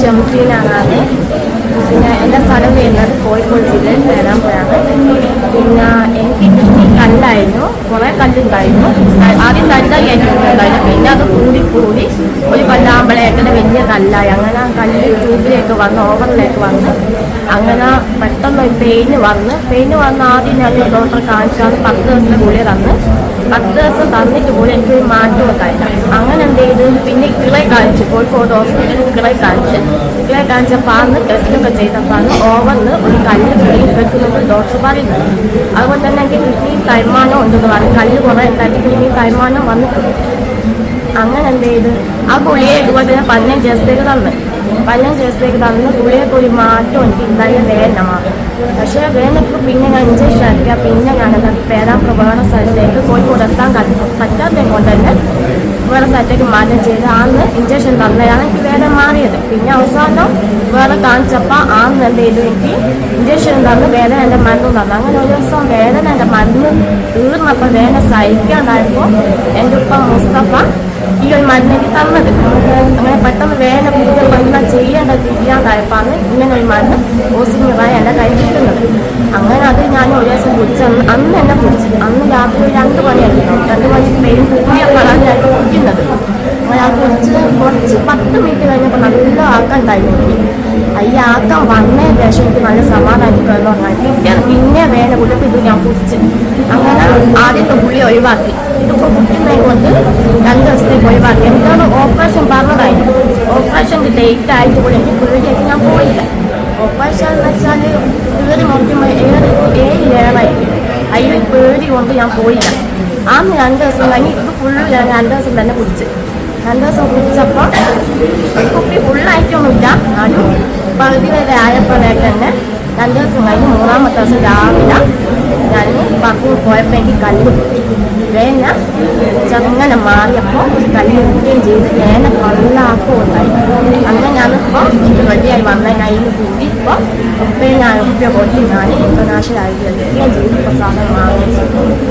ഷംസീനാണ്. പിന്നെ എന്റെ സ്ഥലം വരുന്നത് കോഴിക്കോട് ജില്ലയിൽ പേരാമ്പുഴാണ് പിന്നെ എനിക്ക് കിട്ടി കല്ലായിരുന്നു. കുറേ കല്ലുണ്ടായിരുന്നു. ആദ്യം കല്ല എനിക്കുണ്ടായിരുന്നു പിന്നെ അത് കൂടി കൂടി ഒരു പല്ലാമ്പളയൊക്കെ വലിയ കല്ലായി. അങ്ങനെ കല്ല് ട്യൂബിലേക്ക് വന്ന് ഓവറിലേക്ക് വന്ന് അങ്ങനെ പെട്ടെന്ന് പെയിന് വന്ന് പെയിന് വന്ന് ആദ്യം ഞാൻ ഡോക്ടറെ കാണിച്ചാൽ പത്ത് ദിവസത്തെ ഗുളിക തന്ന്. പത്ത് ദിവസം തന്നിട്ട് പോലും എനിക്ക് ഒരു മാറ്റം ഉണ്ടായില്ല. അങ്ങനെ എന്ത് ചെയ്ത്? പിന്നെ കിളെ കാണിച്ചു കോഴിക്കോട് ഹോസ്പിറ്റലിൽ കിളെ കാണിച്ച്. കിളെ കാണിച്ചപ്പോൾ അന്ന് ടെസ്റ്റൊക്കെ ചെയ്തപ്പോൾ അന്ന് ഓവറിൽ ഒരു കല്ല് കിളിയിൽ വെക്കുന്നത് ഡോക്ടർ പറയുന്നത്. അതുപോലെ തന്നെ എനിക്ക് കിഡ്നി തൈമാനം ഉണ്ടെന്ന് പറഞ്ഞു. കല്ല് കുറേ ഉണ്ടായിട്ട് കിഡ്നി തൈമാനം വന്നിട്ടുണ്ട്. അങ്ങനെ എന്ത് ചെയ്ത് ആ ഗുളിക ഇതുപോലെ തന്നെ പതിനഞ്ച് ദിവസത്തേക്ക് തന്നു. പതിനഞ്ച് ദിവസത്തേക്ക് തന്ന്. ഗുളികക്ക് ഒരു മാറ്റം എനിക്ക് ഉണ്ടായ വേദന മാറും പക്ഷേ വേദനക്ക് പിന്നെ ഞാൻ ഇഞ്ചക്ഷൻ അടിക്കുക പിന്നെ ഞാനത് പേരാ വേറെ സ്ഥലത്തേക്ക് പോയി കഴിയും പറ്റാത്തത് കൊണ്ട് തന്നെ വേറെ സ്ഥലത്തേക്ക് മാറ്റം ചെയ്ത് ആന്ന് ഇഞ്ചക്ഷൻ തന്നതാണ് എനിക്ക് വേദന മാറിയത്. പിന്നെ അവസാനം വേറെ കാണിച്ചപ്പോൾ ആന്ന് എന്ത് ചെയ്തു എനിക്ക് ഇഞ്ചക്ഷൻ തന്ന് വേദന എന്റെ മരുന്നും തന്നു. അങ്ങനെ ഒരു ദിവസം വേദന എന്റെ മരുന്ന് തീർന്നപ്പോൾ വേദന സഹിക്കാണ്ടായപ്പോൾ എന്റെ ഉപ്പ മുസ്തഫ ഈ ഒരു മരുന്ന് തന്നത്. അങ്ങനെ പെട്ടെന്ന് വേദന കൂടുതൽ എന്താ ചെയ്യേണ്ടത് ഇല്ലാണ്ടായപ്പോഴാണ് ഇങ്ങനെ ഒരു മരുന്ന് ഓസിമിറായി എന്റെ കയ്യിൽ കിട്ടുന്നത്. അങ്ങനെ അത് ഞാൻ ഒരു ദിവസം കുടിച്ച് അന്ന് അന്ന് എന്നെ കുടിച്ച്. അന്ന് രാത്രി ഒരു രണ്ട് മണിയായിരുന്നു. രണ്ട് മണി പെയിൻ കൂടിയപ്പോഴാണ് ഞാൻ കുടിക്കുന്നത്. അങ്ങനെ ആ കുടിച്ച് കുറച്ച് പത്ത് മിനിറ്റ് കഴിഞ്ഞപ്പോൾ നല്ല ആക്കം ഉണ്ടായിരുന്നു. ഈ ആക്കം വന്നതിന് ശേഷം എനിക്ക് നല്ല സമാധാനിക്കുമെന്ന് പറഞ്ഞാൽ പിന്നെ പിന്നെ വേദന കുടിയപ്പോൾ ഇത് ഞാൻ കുടിച്ച്. അങ്ങനെ ആദ്യത്തെ ഗുളി ഒഴിവാക്കി. ഇതിപ്പോൾ കുടിക്കുന്നത് കൊണ്ട് ദിവസത്തേക്ക് ഒഴിവാക്കി. എന്താണ് ഓപ്പറേഷൻ പറഞ്ഞതായിരുന്നു ഓപ്പറേഷൻ ഡേറ്റ് ആയിട്ട് കൂടെ എനിക്ക് പേടിയായിട്ട് ഞാൻ പോയില്ല. ഓപ്പറേഷൻ എന്ന് വെച്ചാൽ പേര് നോക്കുമ്പോൾ ഏഴ് ഏഴ് ലെയറായിരിക്കും അതിൽ പേടി കൊണ്ട് ഞാൻ പോയില്ല. ആ രണ്ട് ദിവസം കഴിഞ്ഞ് ഇത് ഫുള്ള് ഞാൻ രണ്ട് ദിവസം തന്നെ കുടിച്ച്. രണ്ട് ദിവസം കുടിച്ചപ്പോൾ കുപ്പി ഫുള്ളായിട്ടൊന്നുമില്ല എന്നാലും പകുതി വരെ ആയപ്പോഴേക്ക് തന്നെ രണ്ട് ദിവസം കഴിഞ്ഞ് മൂന്നാമത്തെ ദിവസം രാവിലെ ഞാൻ aku boleh pergi kali Then ya, jangan nama ya kok kali mungkin jadi dan kalau lah aku tadi, angkat nyamuk kok, cuma dia yang main air bumi kok, pengen aku pergi nani international aja, mungkin jadi pasangan mau.